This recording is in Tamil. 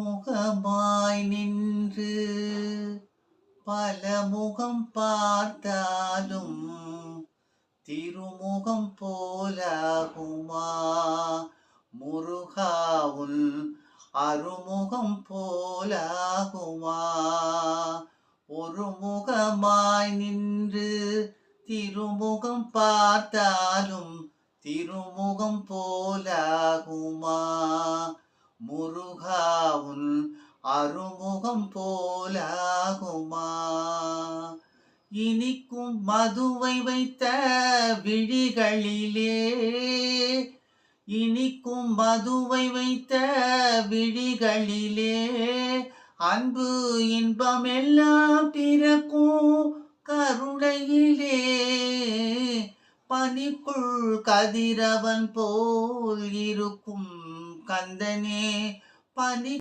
முகமாய் நின்று பல முகம் பார்த்தாலும் திருமுகம் போலாகுமா? முருகாவுன் அருமுகம் போலாகுமா? ஒரு முகமாய் நின்று திருமுகம் பார்த்தாலும் திருமுகம் போலாகுமா? அருமுகம் போலாகுமா? இனிக்கும் மதுவை வைத்த விழிகளிலே இனிக்கும் மதுவை வைத்த விழிகளிலே அன்பு இன்பம் எல்லாம் பிறக்கும் கருணையிலே. பனிக்குள் கதிரவன் போல் இருக்கும் கந்தனே பனி